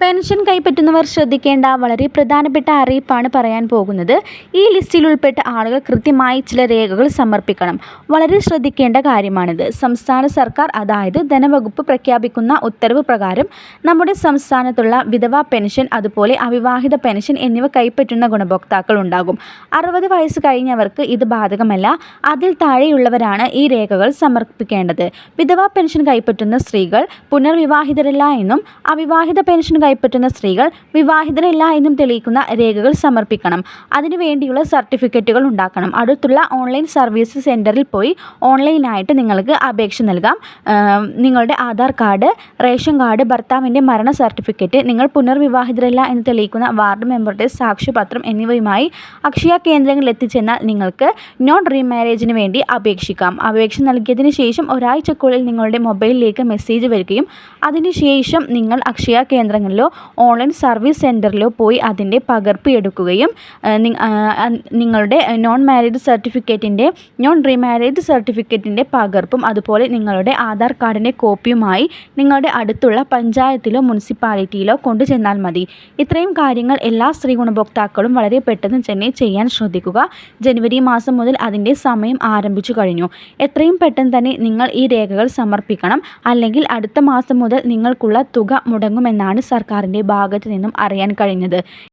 Pension കൈപ്പറ്റുന്നവർ ശ്രദ്ധിക്കേണ്ട വളരെ പ്രധാനപ്പെട്ട അറിയിപ്പാണ് പറയാൻ പോകുന്നത്. ഈ ലിസ്റ്റിൽ ഉൾപ്പെട്ട ആളുകൾ കൃത്യമായി ചില രേഖകൾ സമർപ്പിക്കണം. വളരെ ശ്രദ്ധിക്കേണ്ട കാര്യമാണിത്. സംസ്ഥാന സർക്കാർ അതായത് ധനവകുപ്പ് പ്രഖ്യാപിക്കുന്ന ഉത്തരവ് പ്രകാരം നമ്മുടെ സംസ്ഥാനത്തുള്ള വിധവാ പെൻഷൻ അതുപോലെ അവിവാഹിത പെൻഷൻ എന്നിവ കൈപ്പറ്റുന്ന ഗുണഭോക്താക്കൾ ഉണ്ടാകും. അറുപത് വയസ്സ് കഴിഞ്ഞവർക്ക് ഇത് ബാധകമല്ല. അതിൽ താഴെയുള്ളവരാണ് ഈ രേഖകൾ സമർപ്പിക്കേണ്ടത്. വിധവാ പെൻഷൻ കൈപ്പറ്റുന്ന സ്ത്രീകൾ പുനർവിവാഹിതരല്ല എന്നും അവിവാഹിത പെൻഷൻ കൈപ്പറ്റുന്ന സ്ത്രീകൾ വിവാഹിതരല്ല എന്നും തെളിയിക്കുന്ന രേഖകൾ സമർപ്പിക്കണം. അതിനുവേണ്ടിയുള്ള സർട്ടിഫിക്കറ്റുകൾ ഉണ്ടാക്കണം. അടുത്തുള്ള ഓൺലൈൻ സർവീസ് സെന്ററിൽ പോയി ഓൺലൈനായിട്ട് നിങ്ങൾക്ക് അപേക്ഷ നൽകാം. നിങ്ങളുടെ ആധാർ കാർഡ് റേഷൻ കാർഡ് ഭർത്താവിന്റെ മരണ സർട്ടിഫിക്കറ്റ് നിങ്ങൾ പുനർവിവാഹിതരല്ല എന്ന് തെളിയിക്കുന്ന വാർഡ് മെമ്പറുടെ സാക്ഷ്യപത്രം എന്നിവയുമായി അക്ഷയ കേന്ദ്രങ്ങളിൽ എത്തിച്ചെന്നാൽ നിങ്ങൾക്ക് നോൺ റീമാരേജിന് വേണ്ടി അപേക്ഷിക്കാം. അപേക്ഷ നൽകിയതിന് ശേഷം ഒരാഴ്ചക്കുള്ളിൽ നിങ്ങളുടെ മൊബൈലിലേക്ക് മെസ്സേജ് വരികയും അതിനുശേഷം നിങ്ങൾ അക്ഷയ കേന്ദ്രങ്ങളിൽ സ്റ്റേഷനിലോ ഓൺലൈൻ സർവീസ് സെന്ററിലോ പോയി അതിന്റെ പകർപ്പ് എടുക്കുകയും നിങ്ങളുടെ നോൺ മാരീഡ് സർട്ടിഫിക്കറ്റിന്റെ നോൺ റീമാരീഡ് സർട്ടിഫിക്കറ്റിന്റെ പകർപ്പും അതുപോലെ നിങ്ങളുടെ ആധാർ കാർഡിന്റെ കോപ്പിയുമായി നിങ്ങളുടെ അടുത്തുള്ള പഞ്ചായത്തിലോ മുനിസിപ്പാലിറ്റിയിലോ കൊണ്ടു ചെന്നാൽ മതി. ഇത്രയും കാര്യങ്ങൾ എല്ലാ സ്ത്രീ ഗുണഭോക്താക്കളും വളരെ പെട്ടെന്ന് തന്നെ ചെയ്യാൻ ശ്രദ്ധിക്കുക. ജനുവരി മാസം മുതൽ അതിന്റെ സമയം ആരംഭിച്ചു കഴിഞ്ഞു. എത്രയും പെട്ടെന്ന് തന്നെ നിങ്ങൾ ഈ രേഖകൾ സമർപ്പിക്കണം. അല്ലെങ്കിൽ അടുത്ത മാസം മുതൽ നിങ്ങൾക്കുള്ള തുക മുടങ്ങുമെന്നാണ് സർക്കാർ സർക്കാരിന്റെ ഭാഗത്തു നിന്നും അറിയാൻ കഴിഞ്ഞത്.